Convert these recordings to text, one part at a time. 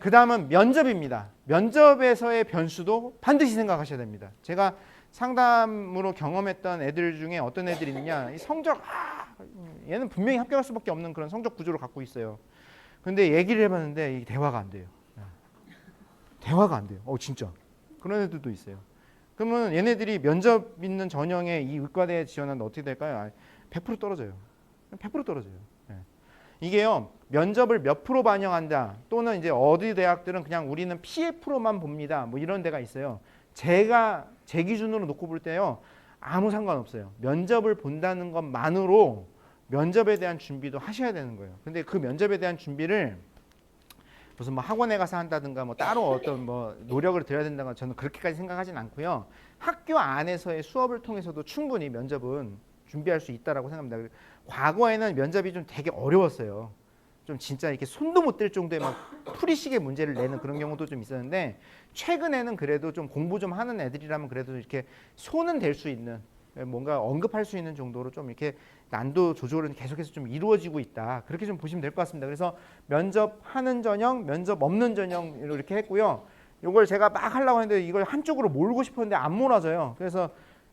그 다음은 면접입니다. 면접에서의 변수도 반드시 생각하셔야 됩니다. 제가 상담으로 경험했던 애들 중에 어떤 애들이 있느냐, 이 성적, 아, 얘는 분명히 합격할 수밖에 없는 그런 성적 구조를 갖고 있어요. 근데 얘기를 해봤는데 이 대화가 안 돼요. 대화가 안 돼요. 어 진짜 그런 애들도 있어요. 그러면 얘네들이 면접 있는 전형에 이 의과대에 지원하는데 어떻게 될까요? 아, 100% 떨어져요. 100% 떨어져요. 예. 이게요 면접을 몇 프로 반영한다 또는 이제 어디 대학들은 그냥 우리는 PF로만 봅니다. 뭐 이런 데가 있어요. 제가 제 기준으로 놓고 볼 때요 아무 상관없어요. 면접을 본다는 것만으로 면접에 대한 준비도 하셔야 되는 거예요. 근데 그 면접에 대한 준비를 무슨 뭐 학원에 가서 한다든가 뭐 따로 어떤 뭐 노력을 들여야 된다가 저는 그렇게까지 생각하진 않고요. 학교 안에서의 수업을 통해서도 충분히 면접은 준비할 수 있다라고 생각합니다. 과거에는 면접이 좀 되게 어려웠어요. 좀 진짜 이렇게 손도 못 댈 정도의 막 풀이식의 문제를 내는 그런 경우도 좀 있었는데 최근에는 그래도 좀 공부 좀 하는 애들이라면 그래도 이렇게 손은 댈수 있는 뭔가 언급할 수 있는 정도로 좀 이렇게 난도 조절은 계속해서 좀 이루어지고 있다. 그렇게 좀 보시면 될 것 같습니다. 그래서 면접 하는 전형, 면접 없는 전형 이렇게 했고요. 이걸 제가 막 하려고 했는데 이걸 한쪽으로 몰고 싶었는데 안 몰아져요. 그래서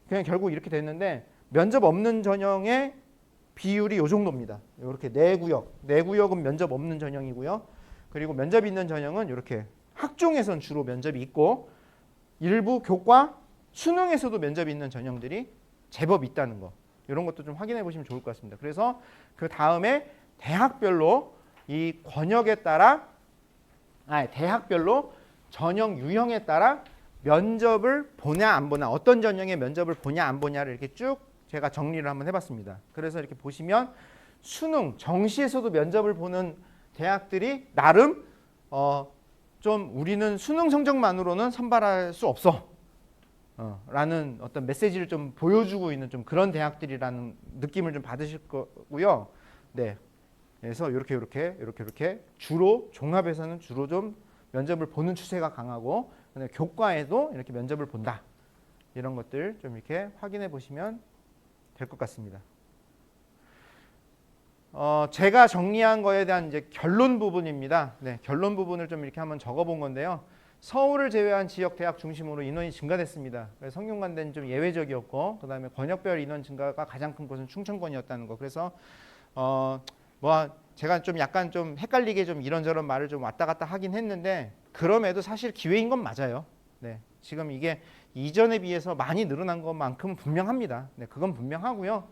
그냥 결국 이렇게 됐는데 면접 없는 전형의 비율이 요 정도입니다. 이렇게 네 구역, 네 구역은 면접 없는 전형이고요. 그리고 면접 있는 전형은 이렇게 학종에선 주로 면접이 있고 일부 교과, 수능에서도 면접이 있는 전형들이 제법 있다는 거. 이런 것도 좀 확인해 보시면 좋을 것 같습니다. 그래서 그 다음에 대학별로 이 권역에 따라 아 대학별로 전형 유형에 따라 면접을 보냐 안 보냐 어떤 전형의 면접을 보냐 안 보냐를 이렇게 쭉 제가 정리를 한번 해봤습니다. 그래서 이렇게 보시면 수능 정시에서도 면접을 보는 대학들이 나름 어, 좀 우리는 수능 성적만으로는 선발할 수 없어. 어, 라는 어떤 메시지를 좀 보여주고 있는 좀 그런 대학들이라는 느낌을 좀 받으실 거고요. 네. 그래서 이렇게 이렇게 이렇게 이렇게 주로 종합에서는 주로 좀 면접을 보는 추세가 강하고 교과에도 이렇게 면접을 본다. 이런 것들 좀 이렇게 확인해 보시면 될 것 같습니다. 어, 제가 정리한 거에 대한 이제 결론 부분입니다. 네, 결론 부분을 좀 이렇게 한번 적어본 건데요. 서울을 제외한 지역 대학 중심으로 인원이 증가됐습니다. 성균관대는 좀 예외적이었고, 그 다음에 권역별 인원 증가가 가장 큰 곳은 충청권이었다는 거. 그래서 어, 뭐 제가 좀 약간 좀 헷갈리게 좀 이런저런 말을 좀 왔다 갔다 하긴 했는데, 그럼에도 사실 기회인 건 맞아요. 네, 지금 이게 이전에 비해서 많이 늘어난 것만큼 분명합니다. 네, 그건 분명하고요.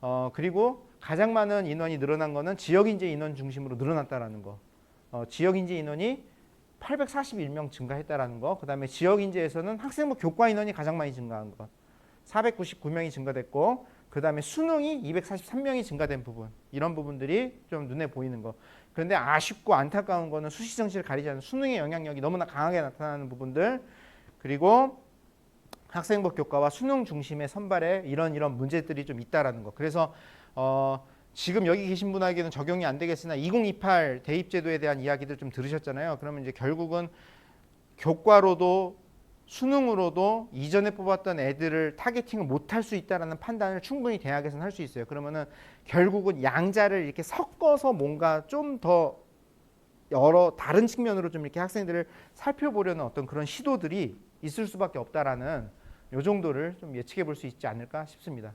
어, 그리고 가장 많은 인원이 늘어난 거는 지역인재 인원 중심으로 늘어났다라는 거. 어, 지역인재 인원이 841명 증가했다라는 거. 그다음에 지역인재에서는 학생부 교과 인원이 가장 많이 증가한 것. 499명이 증가됐고 그 다음에 수능이 243명이 증가된 부분. 이런 부분들이 좀 눈에 보이는 거. 그런데 아쉽고 안타까운 거는 수시 정시를 가리지 않는 수능의 영향력이 너무나 강하게 나타나는 부분들. 그리고 학생부 교과와 수능 중심의 선발에 이런 이런 문제들이 좀 있다라는 거. 그래서 어 지금 여기 계신 분에게는 적용이 안 되겠으나 2028 대입 제도에 대한 이야기들 좀 들으셨잖아요. 그러면 이제 결국은 교과로도 수능으로도 이전에 뽑았던 애들을 타겟팅을 못 할 수 있다라는 판단을 충분히 대학에서는 할 수 있어요. 그러면은 결국은 양자를 이렇게 섞어서 뭔가 좀 더 여러 다른 측면으로 좀 이렇게 학생들을 살펴보려는 어떤 그런 시도들이 있을 수밖에 없다라는 요 정도를 좀 예측해 볼 수 있지 않을까 싶습니다.